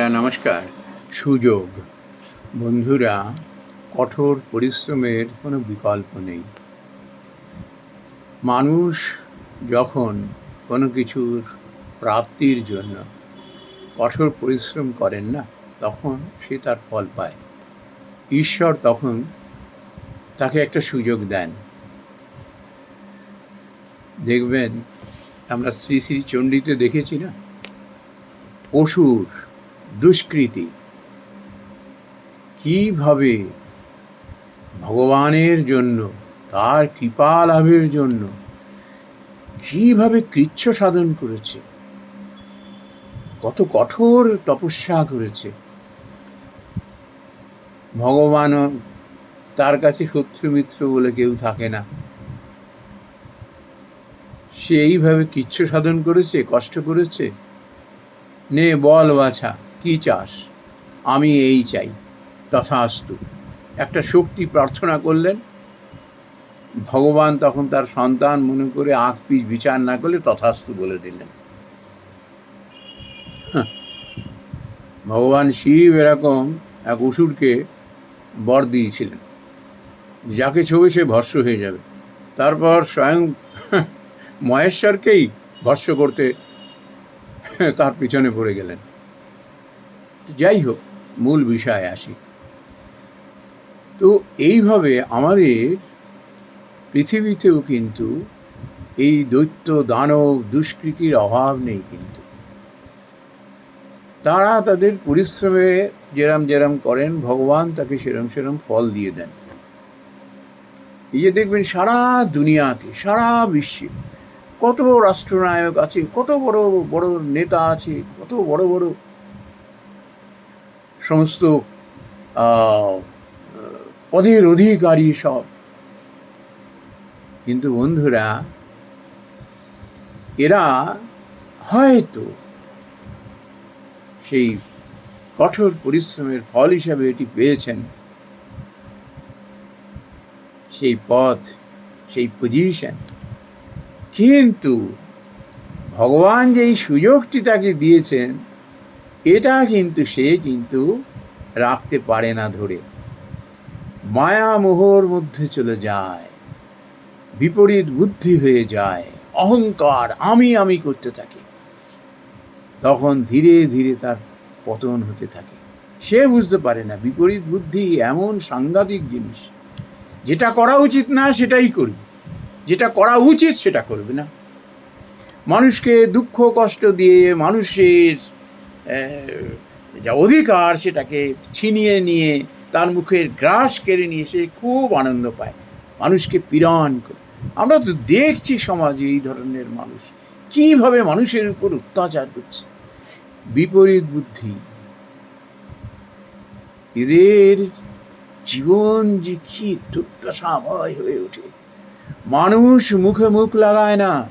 বন্ধুরা, নমস্কার। সুযোগ। বন্ধুরা, কঠোর পরিশ্রমের কোনো বিকল্প নেই। মানুষ যখন কোনো কিছুর প্রাপ্তির জন্য কঠোর পরিশ্রম করেন না, তখন সে তার ফল পায়। ঈশ্বর তখন তাকে একটা সুযোগ দেন। দেখবেন, আমরা শ্রী শ্রী চণ্ডীতে দেখেছি না? অসুর দুষ্কৃতি। কীভাবে ভগবানের জন্য, তার কৃপা লাভের জন্য, কীভাবে কৃচ্ছ সাধন করেছে, কত কঠোর তপস্যা করেছে, ভগবান তার কাছে শত্রু মিত্র বলে কেউ থাকে না। সে এইভাবে কিচ্ছ সাধন করেছে, কষ্ট করেছে? নে বল বাছা। কি চাস? আমি এই চাই। তথাস্তু। একটা শক্তি প্রার্থনা করলেন। ভগবান তখন তার সন্তান মনে করে আঁক পিছ বিচার না করলে তথাস্তু বলে দিলেন। ভগবান শিব এরকম এক অসুরকে বর দিয়েছিলেন। যাকে ছবি সে ভস্য হয়ে যাবে। তারপর স্বয়ং মহেশ্বরকেই ভস্য করতে তার পিছনে পড়ে গেলেন। যাই হোক মূল বিষয়ে আসি। তো এইভাবে আমাদের পৃথিবীতেও কিন্তু এই দৈত্য দানব দুষ্কৃতির অভাব নেই কিন্তু। তারা তাদের পরিশ্রমে যেরাম যেরাম করেন, ভগবান তাকে সেরম সেরম ফল দিয়ে দেন। এই যে দেখবেন সারা দুনিয়াতে, সারা বিশ্বে কত রাষ্ট্রনায়ক আছে, কত বড় বড় নেতা আছে, কত বড় বড় সমস্ত পদের অধিকারী সব। কিন্তু বন্ধুরা, এরা হয়তো সেই কঠোর পরিশ্রমের ফল হিসাবে এটি পেয়েছেন। সেই পথ, সেই পজিশন কিন্তু ভগবান যেই সুযোগটি তাকে দিয়েছেন এটা কিন্তু সে কিন্তু রাখতে পারে না ধরে। মায়া মোহর মধ্যে চলে যায়, বিপরীত বুদ্ধি হয়ে যায়, অহংকার আমি আমি করতে থাকে। তখন ধীরে ধীরে তার পতন হতে থাকে। সে বুঝতে পারে না, বিপরীত বুদ্ধি এমন সাংঘাতিক জিনিস, যেটা করা উচিত না সেটাই করবে। যেটা করা উচিত সেটা করবে না। মানুষকে দুঃখ কষ্ট দিয়ে মানুষের যা অধিকার সেটাকে ছিনিয়ে নিয়ে, তার মুখের গ্রাস কেড়ে নিয়ে সে খুব আনন্দ পায়। মানুষকে পীড়ন করে। আমরা তো দেখছি সমাজে এই ধরনের মানুষ। কীভাবে মানুষের উপর অত্যাচার করছে। বিপরীত বুদ্ধি। এদের জীবন যে কি দুর্দশাময় হয়ে ওঠে। মানুষ মুখে মুখ লাগায় না।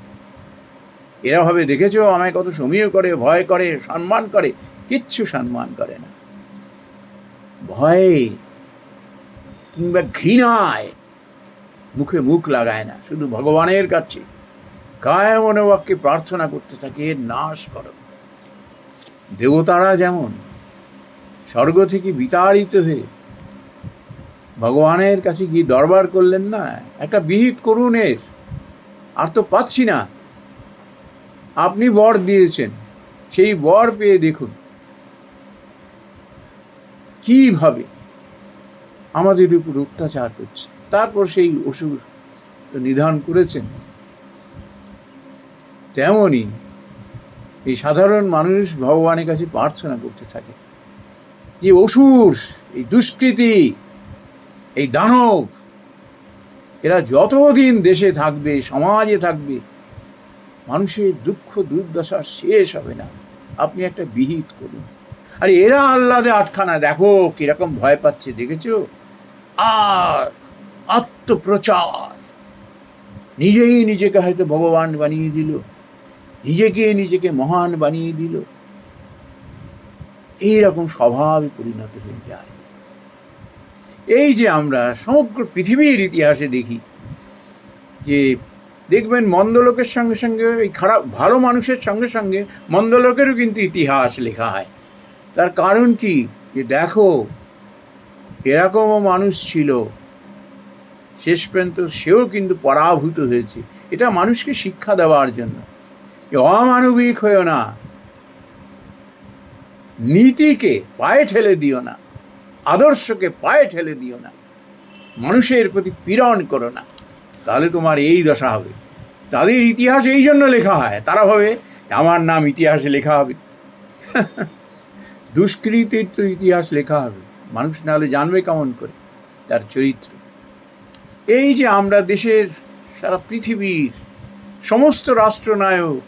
এরা ভাবে দেখেছ আমায় কত সমীহ করে, ভয় করে, সম্মান করে? কিচ্ছু সম্মান করে না। ভয়ে কিংবা ঘৃণায় মুখে মুখ লাগায় না, শুধু ভগবানের কাছে। কায় মনোবাক্যে প্রার্থনা করতে থাকে নাশ করো। দেবতারা যেমন স্বর্গ থেকে বিতাড়িত হয়ে ভগবানের কাছে গিয়ে দরবার করলেন না, একটা বিহিত করুন এর। আর তো পাচ্ছি না। আপনি বর দিয়েছেন, সেই বর পেয়ে দেখুন। কীভাবে আমাদের উপর অত্যাচার করছে। তারপর সেই অসুর নিধান করেছেন। তেমনই এই সাধারণ মানুষ ভগবানের কাছে প্রার্থনা করতে থাকে যে, অসুর, এই দুষ্কৃতি, এই দানব, এরা যতদিন দেশে থাকবে, সমাজে থাকবে মানুষের দুঃখ, দুর্দশা শেষ হবে না। আপনি একটা বিহিত করুন। আরে এরা আহ্লাদে আটখানা, দেখো কীরকম ভয় পাচ্ছে, দেখেছ? আর আত্মপ্রচার। নিজেই নিজেকে হয়তো ভগবান বানিয়ে দিল। নিজেকে নিজেকে মহান বানিয়ে দিল। এইরকম স্বভাবে পরিণত হয়ে যায়। এই যে আমরা সমগ্র পৃথিবীর ইতিহাসে দেখি যে দেখবেন মন্দ লোকের সঙ্গে সঙ্গে এই খারাপ, ভালো মানুষের সঙ্গে সঙ্গে মন্দ লোকেরও কিন্তু ইতিহাস লেখা হয়। তার কারণ কি? যে দেখো, এরকমও মানুষ ছিল। শেষ পর্যন্ত সেও কিন্তু পরাভূত হয়েছে। এটা মানুষকে শিক্ষা দেওয়ার জন্য। অমানবিক হয়েও না। নীতিকে পায়ে ঠেলে দিও না। আদর্শকে পায়ে ঠেলে দিও না। মানুষের প্রতি পীড়ন করো না। তাহলে তোমার এই দশা হবে। তাদের ইতিহাস এই জন্য লেখা হয়। তারা ভাবে, আমার নাম ইতিহাসে লেখা হবে। দুষ্কৃতির তো ইতিহাস লেখা হবে। মানুষ নাহলে জানবে কেমন করে তার চরিত্র। এই যে আমরা দেশের সারা পৃথিবীর সমস্ত রাষ্ট্রনায়ক,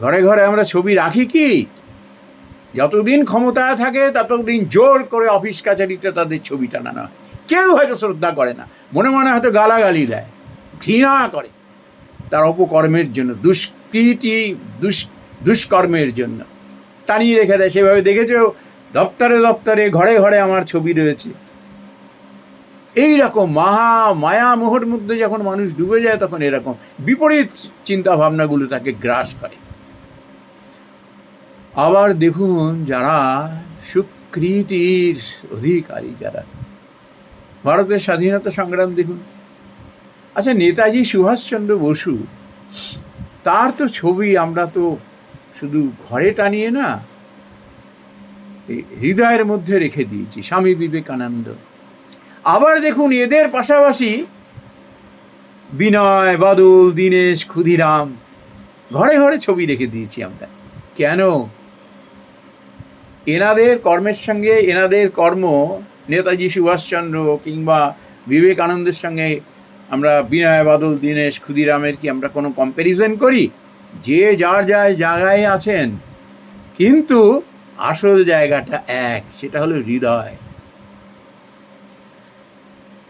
ঘরে ঘরে আমরা ছবি রাখি কি? যতদিন ক্ষমতায় থাকে, ততদিন জোর করে অফিস কাছারিতে তাদের ছবি টানানো হয়। কেউ হয়তো শ্রদ্ধা করে না। মনে মনে হয়তো গালাগালি দেয়, ঘৃণা করে। তার অপকর্মের জন্য, দুষ্কৃতি, দুষ, দুষ্কর্মের জন্য। টানিয়ে রেখে দেয়। সেভাবে দেখেছ? দপ্তরে দপ্তরে, ঘরে ঘরে আমার ছবি রয়েছে। এই রকম মহা মায়া মোহর মধ্যে যখন মানুষ ডুবে যায়, তখন এরকম বিপরীত চিন্তা ভাবনাগুলো তাকে গ্রাস করে। আবার দেখুন যারা সুকৃতির অধিকারী, যারা ভারতের স্বাধীনতা সংগ্রাম দেখুন। আচ্ছা নেতাজি সুভাষচন্দ্র বসু, তার তো ছবি আমরা তো শুধু ঘরে টানিয়ে না হৃদয়ের মধ্যে রেখে দিয়েছি, স্বামী বিবেকানন্দ। আবার দেখুন, এদের পাশাপাশি বিনয়, বাদল, দীনেশ, ক্ষুদিরাম, ঘরে ঘরে ছবি রেখে দিয়েছি আমরা। কেন? এনাদের কর্মের সঙ্গে, এনাদের কর্ম নেতাজি সুভাষচন্দ্র কিংবা বিবেকানন্দের সঙ্গে আমরা বিনয় বাদল, দীনেশ ক্ষুদিরামের কি আমরা কোনো কম্প্যারিজন করি? যে যার যার জায়গায় আছেন। কিন্তু আসল জায়গাটা এক, সেটা হলো হৃদয়।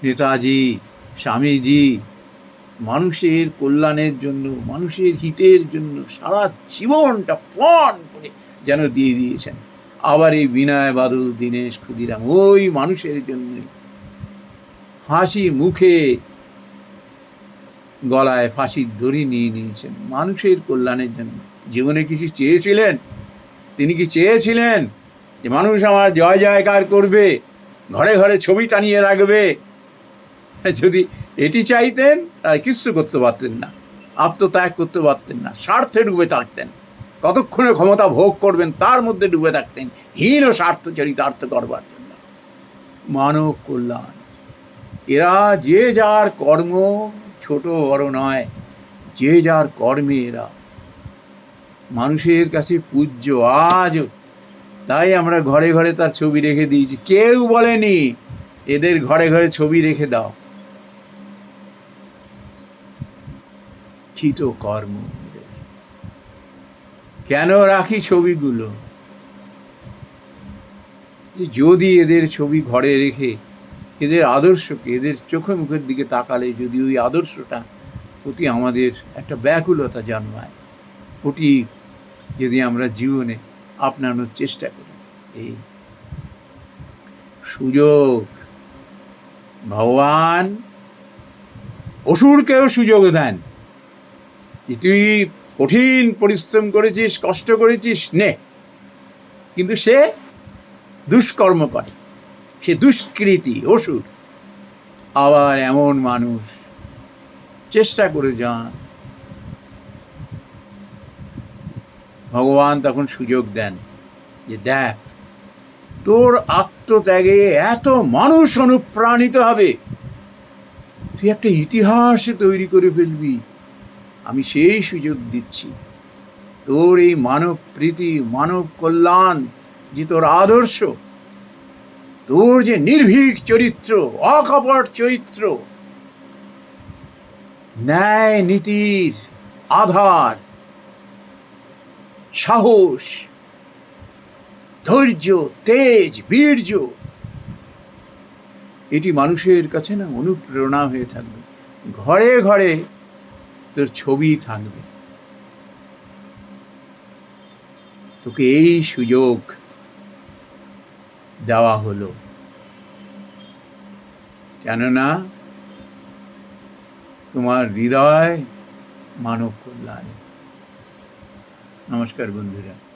নেতাজি, স্বামীজি, মানুষের কল্যাণের জন্য, মানুষের হিতের জন্য সারা জীবনটা পণ করে যেন দিয়ে দিয়েছেন। আবার এই বিনয় বাদল, দীনেশ ক্ষুদিরাম, ওই মানুষের জন্য হাসি মুখে গলায় ফাঁসির দড়ি নিয়ে নিয়েছেন। মানুষের কল্যাণের জন্য। জীবনে কিছু চেয়েছিলেন? তিনি কি চেয়েছিলেন যে মানুষ আমার জয় জয়কার করবে, ঘরে ঘরে ছবি টানিয়ে রাখবে? যদি এটি চাইতেন তাহলে কিচ্ছু করতে পারতেন না। আত্মত্যাগ করতে পারতেন না। স্বার্থে ডুবে থাকতেন। কতক্ষণে ক্ষমতা ভোগ করবেন, তার মধ্যে ডুবে থাকতেন। হীন স্বার্থ চরিতার্থ করবার জন্য। মানব কল্যাণ। এরা যে যার কর্ম ছোট বড় নয়, যে যার কর্মে এরা। মানুষের কাছে পূজ্য আজও তাই আমরা ঘরে ঘরে তার ছবি রেখে দিয়েছি। কেউ বলেনি, এদের ঘরে ঘরে ছবি রেখে দাও। কর্ম। কেন রাখি ছবিগুলো? যদি এদের ছবি ঘরে রেখে এদের আদর্শকে, এদের চোখে মুখের দিকে তাকালে যদি ওই আদর্শটা প্রতি আমাদের একটা ব্যাকুলতা জন্মায় ওটি যদি আমরা জীবনে আপনানোর চেষ্টা করি। এই সুযোগ, ভগবান অসুরকেও সুযোগ দেন। তুই কঠিন পরিশ্রম করেছিস, কষ্ট করেছিস, নে। কিন্তু সে দুষ্কর্ম করে। সে দুষ্কৃতি, অসুর। আবার এমন মানুষ। চেষ্টা করে যান। ভগবান তখন সুযোগ দেন যে, দেখ, তোর আত্মত্যাগে এত মানুষ অনুপ্রাণিত হবে। তুই একটা ইতিহাস তৈরি করে ফেলবি। আমি সেই সুযোগ দিচ্ছি। তোর এই মানব প্রীতি, মানব কল্যাণ যে তোর আদর্শ, তোর যে নির্ভীক চরিত্র, অকপট চরিত্র, ন্যায় নীতির আধার, সাহস, ধৈর্য, তেজ, বীর্য, এটি মানুষের কাছে না অনুপ্রেরণা হয়ে থাকবে। ঘরে ঘরে তোর ছবি থাকবে। তোকে এই সুযোগ দেওয়া হলো। কেননা তোমার হৃদয় মানব কল্যাণে। নমস্কার বন্ধুরা।